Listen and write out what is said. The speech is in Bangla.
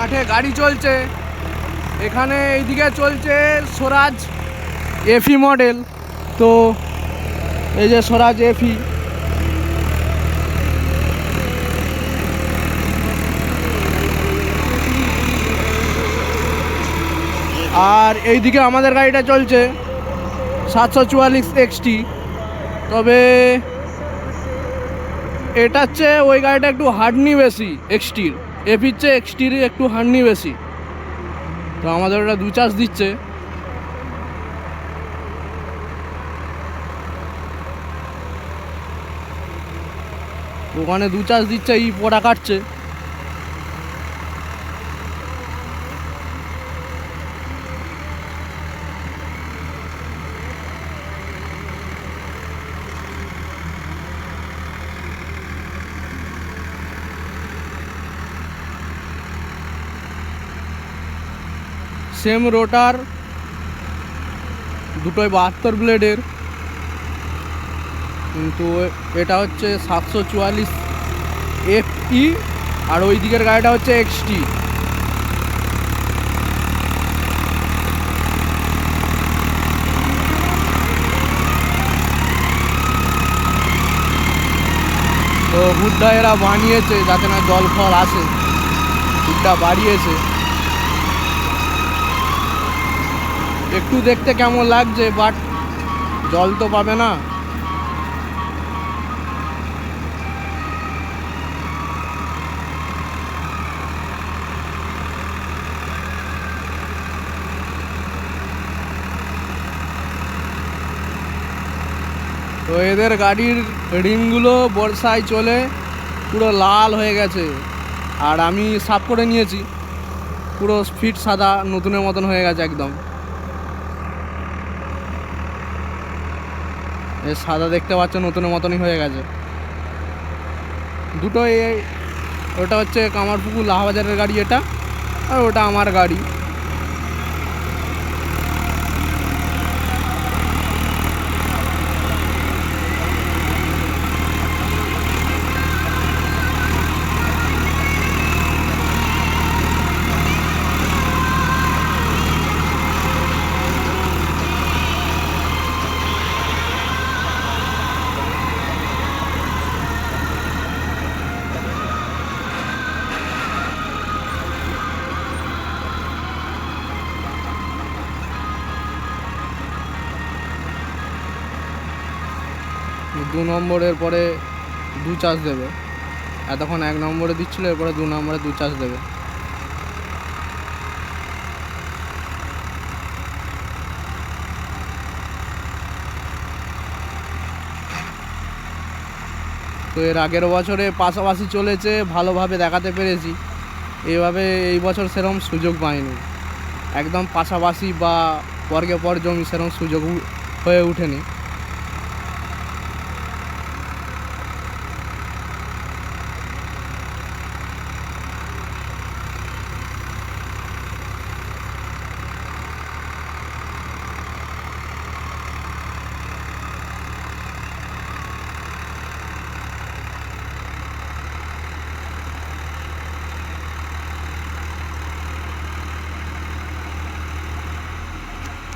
মাঠে গাড়ি চলছে। এখানে এইদিকে চলছে স্বরাজ এফি মডেল তো এই যে স্বরাজ এফি আর এইদিকে আমাদের গাড়িটা চলছে সাতশো চুয়াল্লিশ এক্সটি তবে এটা চেয়ে ওই গাড়িটা একটু হার্ডনি বেশি এক্সটির এফির চেয়ে এক্সটির একটু হার্ডনি বেশি। তো আমাদের ওটা দু চার্জ দিচ্ছে। ওখানে দু চার্জ দিচ্ছে, ই পোড়া কাটছে। সেম রোটার, দুটোই বাহাত্তর ব্লেডের। কিন্তু এটা হচ্ছে সাতশো চুয়াল্লিশ এফ ই আর ওই দিকের গাড়িটা হচ্ছে এক্সটি। তো হুডটা এরা বানিয়েছে যাতে না জল ফল আসে। হুডটা বাড়িয়েছে। একটু দেখতে কেমন লাগছে বাট জল তো পাবে না। তো এদের গাড়ির রিংগুলো বর্ষায় চলে, পুরো লাল হয়ে গেছে। আর আমি সাফ করে নিয়েছি, পুরো ফিট সাদা নতুনের মতন হয়ে গেছে একদম। সাদা দেখতে পাচ্ছ, নতুনের মতনই হয়ে গেছে। দুটো ওটা হচ্ছে কামারপুকুর, লাহাবাজারের গাড়ি এটা, আর ওটা আমার গাড়ি। দু নম্বরের পরে দু চার্জ দেবে। এতক্ষণ এক নম্বরে দিচ্ছিল, এরপরে দু নম্বরে দু চার্জ দেবে। তো এর আগের বছরে পাশাপাশি চলেছে, ভালোভাবে দেখাতে পেরেছি। এইভাবে এই বছর সেরকম সুযোগ পাইনি। একদম পাশাপাশি বা পরকে পর জমি সেরকম সুযোগ হয়ে ওঠেনি।